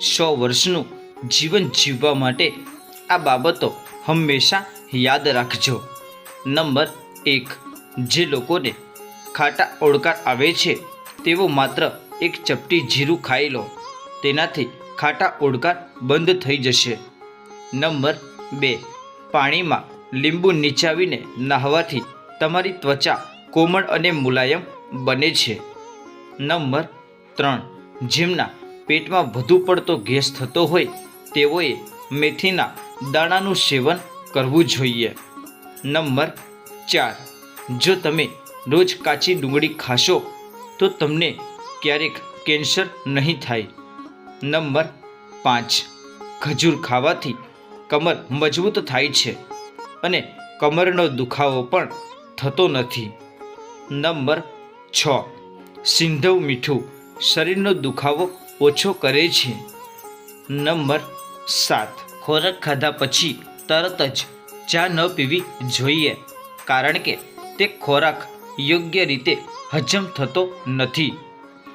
સો વર્ષનું જીવન જીવવા માટે આ બાબતો હંમેશા યાદ રાખજો. નંબર એક, જે લોકોને ખાટા ઓળકાર આવે છે, તેઓ માત્ર એક ચપટી જીરું ખાઈ લો. તેનાથી ખાટા ઓળકાર બંધ થઈ જશે. નંબર બે, પાણીમાં લીંબુ નીચાવીને નહાવાથી તમારી ત્વચા કોમળ અને મુલાયમ બને છે. નંબર ત્રણ, જેમના પેટમાં વધુ પડતો ગેસ થતો હોય તેઓએ મેથીના દાણાનું સેવન કરવું જોઈએ. નંબર ચાર. જો તમે રોજ કાચી ડુંગળી ખાશો, તો તમને ક્યારેક કેન્સર નહીં થાય. નંબર પાંચ. ખજૂર ખાવાથી કમર મજબૂત થાય છે અને કમરનો દુખાવો પણ થતો નથી. નંબર છ. સિંધવ મીઠું શરીરનો દુખાવો ઓછો કરે છે. નંબર સાત. ખોરાક ખાધા પછી તરત જ ચા ન પીવી જોઈએ, કારણ કે તે ખોરાક યોગ્ય રીતે હજમ થતો નથી.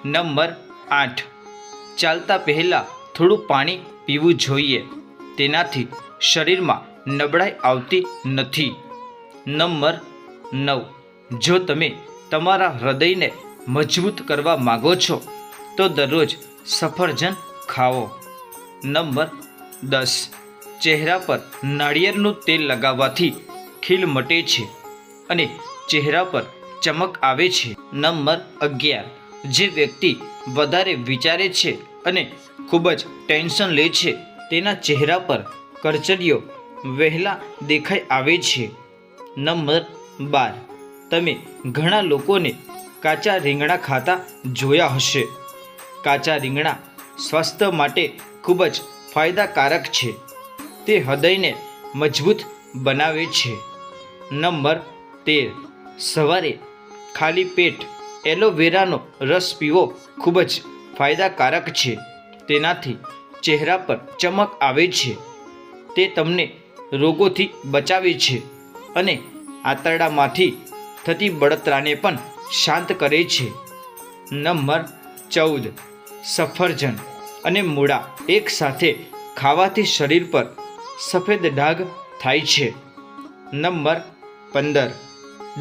નંબર આઠ. ચાલતા પહેલાં થોડું પાણી પીવું જોઈએ. તેનાથી શરીરમાં નબળાઈ આવતી નથી. નંબર નવ. જો તમે તમારા હૃદયને મજબૂત કરવા માગો છો તો દરરોજ સફરજન ખાઓ. નંબર દસ. ચહેરા પર નાળિયેરનું તેલ લગાવવાથી ખીલ મટે છે અને ચહેરા પર ચમક આવે છે. નંબર અગિયાર. જે વ્યક્તિ વધારે વિચારે છે અને ખૂબ જ ટેન્શન લે છે, તેના ચહેરા પર કરચલીઓ વહેલા દેખાઈ આવે છે. નંબર બાર. તમે ઘણા લોકોને કાચા રીંગણા ખાતા જોયા હશે. કાચા રીંગણા સ્વાસ્થ્ય માટે ખૂબ જ ફાયદાકારક છે. તે હૃદયને મજબૂત બનાવે છે. નંબર તેર. સવારે ખાલી પેટ એલોવેરાનો રસ પીવો ખૂબ જ ફાયદાકારક છે. તેનાથી ચહેરા પર ચમક આવે છે. તે તમને રોગોથી બચાવે છે અને આંતરડામાંથી થતી બળતરાને પણ શાંત કરે છે. નંબર ચૌદ. સફરજન અને મૂળા એકસાથે ખાવાથી શરીર પર સફેદ ડાઘ થાય છે. નંબર પંદર.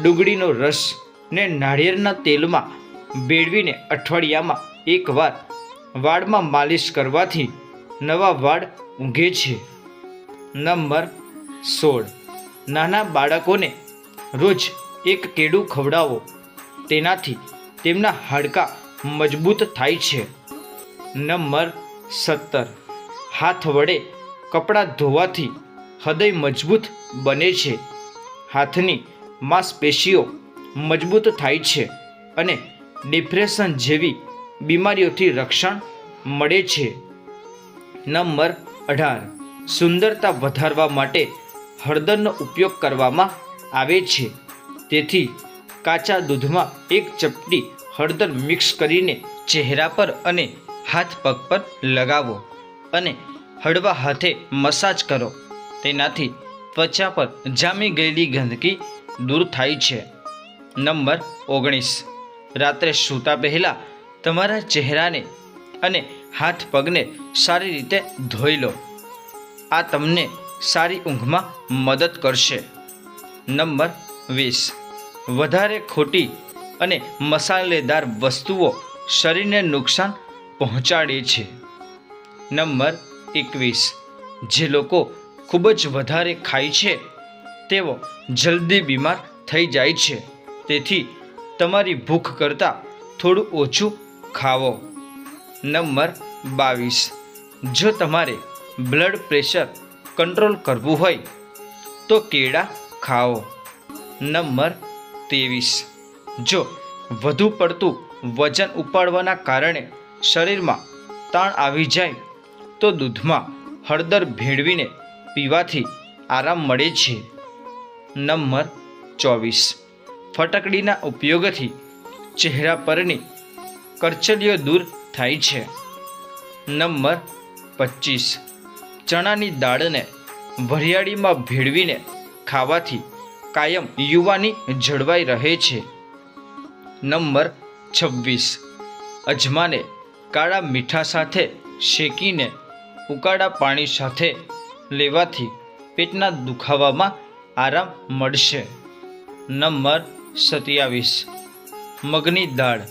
ડુંગળીનો રસ ને નાળિયેરના તેલમાં ભેળવીને અઠવાડિયામાં એકવાર વાળમાં માલિશ કરવાથી નવા વાળ ઊંઘે છે. નંબર સોળ. નાના બાળકોને રોજ એક કેળું ખવડાવો, તેનાથી તેમના હાડકાં મજબૂત થાય છે. નંબર સત્તર. હાથ વડે કપડાં ધોવાથી હૃદય મજબૂત બને છે. હાથની માંસપેશીઓ મજબૂત થાય છે અને ડિપ્રેશન જેવી બીમારીઓથી રક્ષણ મળે છે. નંબર અઢાર. સુંદરતા વધારવા માટે હળદરનો ઉપયોગ કરવામાં આવે છે. તેથી કાચા દૂધમાં એક ચપટી હળદર મિક્સ કરીને ચહેરા પર અને હાથ પગ પર લગાવો અને હળવા હાથે મસાજ કરો. તેનાથી ત્વચા પર જામી ગયેલી ગંદકી દૂર થાય છે. નંબર ઓગણીસ. રાત્રે સૂતા પહેલાં તમારા ચહેરાને અને હાથ પગને સારી રીતે ધોઈ લો. આ તમને સારી ઊંઘમાં મદદ કરશે. નંબર વીસ. વધારે ખોટી અને મસાલેદાર વસ્તુઓ શરીરને નુકસાન પહોંચાડે છે. નંબર એકવીસ. જે લોકો ખૂબ જ વધારે ખાય છે, તેઓ જલ્દી બીમાર થઈ જાય છે. તેથી તમારી ભૂખ કરતાં થોડું ઓછું ખાવો નંબર બાવીસ. જો તમારે બ્લડ પ્રેશર કંટ્રોલ કરવું હોય, તો કેળા ખાઓ. નંબર ત્રેવીસ. જો વધુ પડતું વજન ઉપાડવાના કારણે શરીરમાં તાણ આવી જાય તો દૂધમાં હળદર ભેળવીને પીવાથી આરામ મળે છે. નંબર ચોવીસ. ફટકડીના ઉપયોગથી ચહેરા પરની કરચલીઓ દૂર થાય છે. નંબર પચીસ. ચણાની દાળને વરિયાળીમાં ભેળવીને ખાવાથી કાયમ યુવાની જળવાઈ રહે છે. નંબર છવ્વીસ. અજમાને કાળા મીઠા સાથે શેકીને ઉકાળા પાણી સાથે લેવાથી પેટના દુખાવામાં આરામ મળશે. નંબર સત્યાવીસ. મગની દાળ.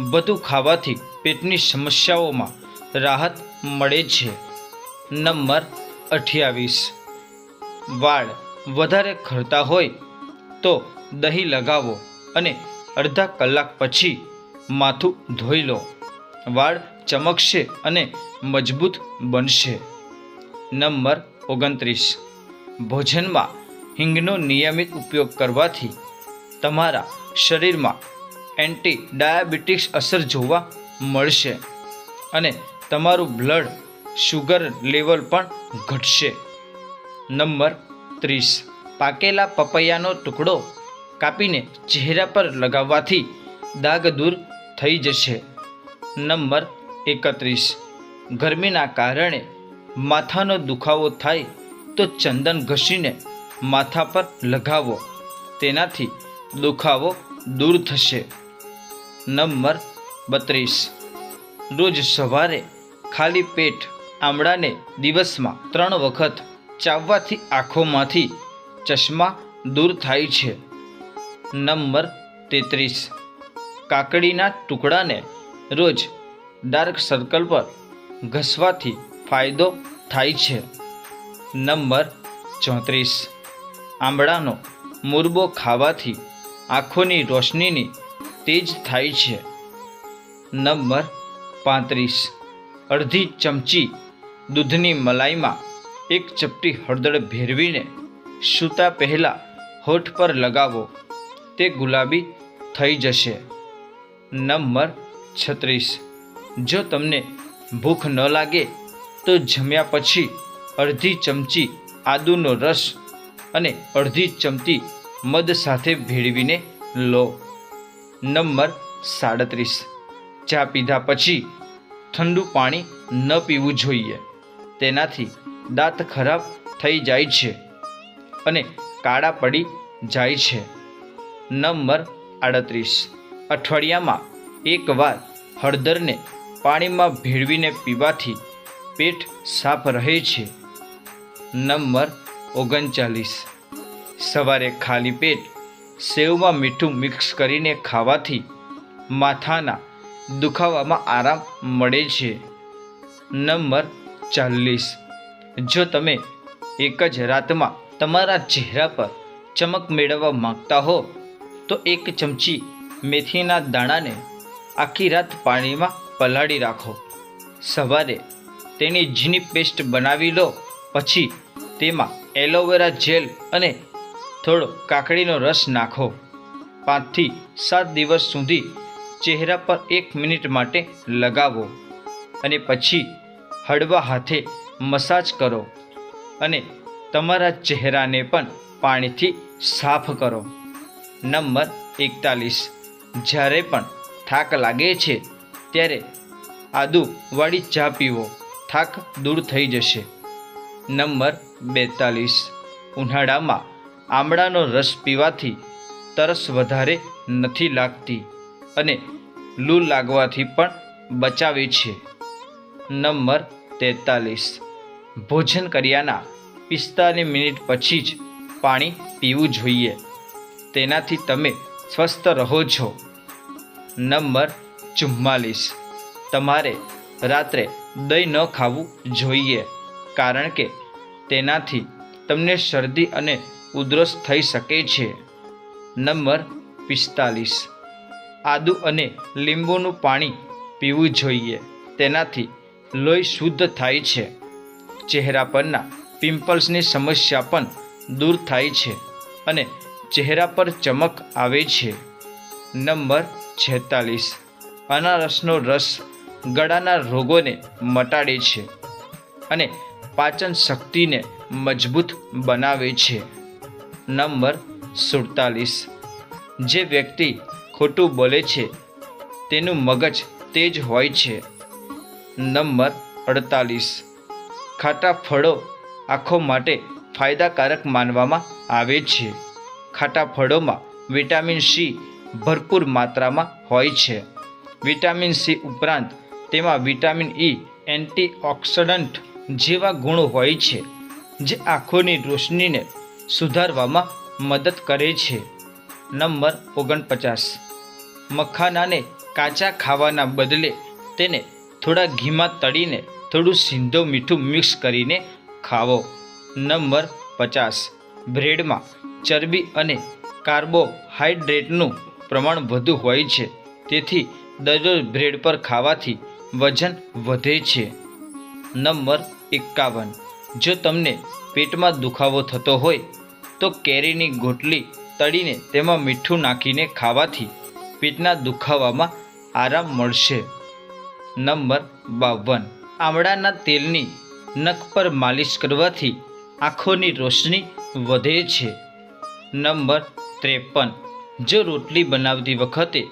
બધું ખાવાથી પેટની સમસ્યાઓમાં રાહત મળે છે. નંબર અઠ્યાવીસ. વાળ વધારે ખરતા હોય તો દહીં લગાવો અને અડધા કલાક પછી માથું ધોઈ લો. વાળ ચમકશે અને મજબૂત બનશે. નંબર ઓગણત્રીસ. ભોજનમાં હિંગનો નિયમિત ઉપયોગ કરવાથી તમારા શરીરમાં એન્ટી ડાયાબિટીસ અસર જોવા મળશે અને તમારું બ્લડ શુગર લેવલ પણ ઘટશે. નંબર ત્રીસ. પાકેલા પપૈયાનો ટુકડો કાપીને ચહેરા પર લગાવવાથી દાગ દૂર થઈ જશે. નંબર એકત્રીસ. ગરમીના કારણે માથાનો દુખાવો થાય તો ચંદન ઘસીને માથા પર લગાવો. તેનાથી દુખાવો દૂર થશે. નંબર બત્રીસ. રોજ સવારે ખાલી પેટ આમળાને દિવસમાં ત્રણ વખત ચાવવાથી આંખોમાંથી ચશ્મા દૂર થાય છે. નંબર તેત્રીસ. કાકડીના ટુકડાને રોજ ડાર્ક સર્કલ પર ઘસવાથી ફાયદો થાય છે. નંબર ચોત્રીસ. આંબળાનો મુરબો ખાવાથી આંખોની રોશનીની તેજ થાય છે. નંબર પાંત્રીસ. અડધી ચમચી દૂધની મલાઈમાં એક ચપટી હળદર ભેરવીને સૂતા પહેલાં હોઠ પર લગાવો. તે ગુલાબી થઈ જશે. નંબર છત્રીસ. જો તમને ભૂખ ન લાગે, તો જમ્યા પછી અડધી ચમચી આદુનો રસ અને અડધી ચમચી મધ સાથે ભેળવીને લો. નંબર સાડત્રીસ. ચા પીધા પછી ઠંડુ પાણી ન પીવું જોઈએ. તેનાથી દાંત ખરાબ થઈ જાય છે અને કાળા પડી જાય છે. નંબર આડત્રીસ. અઠવાડિયામાં એકવાર હળદરને પાણીમાં ભેળવીને પીવાથી પેટ સાફ રહે છે. નંબર ઓગણચાલીસ. સવારે ખાલી પેટ સેવમાં મીઠું મિક્સ કરીને ખાવાથી માથાના દુખાવામાં આરામ મળે છે. નંબર ચાલીસ. જો તમે એક જ રાતમાં તમારા ચહેરા પર ચમક મેળવવા માંગતા હો, તો એક ચમચી મેથીના દાણાને આખી રાત પાણીમાં પલાળી રાખો. સવારે તેની ઝીણી પેસ્ટ બનાવી લો, પછી તેમાં એલોવેરા જેલ અને થોડો કાકડીનો રસ નાખો. પાંચથી સાત દિવસ સુધી ચહેરા પર એક મિનિટ માટે લગાવો અને પછી હળવા હાથે મસાજ કરો અને તમારા ચહેરાને પણ પાણીથી સાફ કરો. નંબર એકતાલીસ. જ્યારે પણ થાક લાગે છે, ત્યારે આદુવાળી ચા પીવો. થાક દૂર થઈ જશે. નંબર બેતાલીસ. ઉનાળામાં આમળાનો રસ પીવાથી તરસ વધારે નથી લાગતી અને લૂ લાગવાથી પણ બચાવે છે. નંબર તેતાલીસ. ભોજન કર્યાના પિસ્તાલીસ મિનિટ પછી જ પાણી પીવું જોઈએ. તેનાથી તમે સ્વસ્થ રહો છો. નંબર ચુમ્માલીસ. તમારે રાત્રે દહીં ન ખાવું જોઈએ, કારણ કે તેનાથી તમને શરદી અને ઉધરસ થઈ શકે છે. નંબર પિસ્તાલીસ. આદુ અને લીંબુનું પાણી પીવું જોઈએ, તેનાથી લોહી શુદ્ધ થાય છે. ચહેરા પરના પિમ્પલ્સની સમસ્યા પણ દૂર થાય છે અને ચહેરા પર ચમક આવે છે. નંબર છેતાલીસ. અનારસનો રસ ગળાના રોગોને મટાડે છે અને પાચન શક્તિને મજબૂત બનાવે છે. નંબર સુડતાલીસ. જે વ્યક્તિ ખોટું બોલે છે, તેનું મગજ તેજ હોય છે. નંબર અડતાલીસ. ખાટા ફળો આંખો માટે ફાયદાકારક માનવામાં આવે છે. ખાટા ફળોમાં વિટામિન સી ભરપૂર માત્રામાં હોય છે. વિટામિન સી ઉપરાંત તેમાં વિટામિન ઈ એન્ટીઓક્સિડન્ટ જેવા ગુણો હોય છે, જે આંખોની રોશનીને સુધારવામાં મદદ કરે છે. નંબર ઓગણપચાસ. મખાનાને કાચા ખાવાના બદલે તેને થોડા ઘીમાં તળીને થોડું સિંધો મીઠું મિક્સ કરીને ખાવો. નંબર પચાસ. બ્રેડમાં ચરબી અને કાર્બોહાઈડ્રેટનું પ્રમાણ વધુ હોય છે. તેથી દરરોજ બ્રેડ પર ખાવાથી વજન વધે છે. નંબર એકાવન. જો તમને પેટમાં દુખાવો થતો હોય, તો કેરીની ગોટલી તળીને તેમાં મીઠું નાખીને ખાવાથી પેટના દુખાવામાં આરામ મળશે. નંબર બાવન. આમળાના તેલની નખ પર માલિશ કરવાથી આંખોની રોશની વધે છે. નંબર ત્રેપન. જો રોટલી બનાવતી વખતે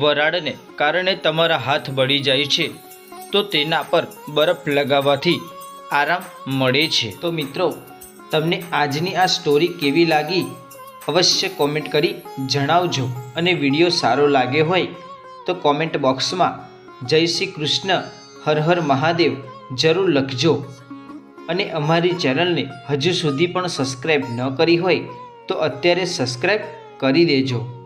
વરાળને કારણે તમારા હાથ બળી જાય છે, તો તેના પર બરફ લગાવવાથી આરામ મળે છે. તો મિત્રો, તમને આજની આ સ્ટોરી કેવી લાગી? અવશ્ય કોમેન્ટ કરી જણાવજો અને વીડિયો સારો લાગે હોય તો કોમેન્ટ બોક્સમાં જય શ્રી કૃષ્ણ, હર હર મહાદેવ જરૂર લખજો. અને અમારી ચેનલને હજુ સુધી પણ સબસ્ક્રાઈબ ન કરી હોય તો અત્યારે સબસ્ક્રાઈબ કરી દેજો.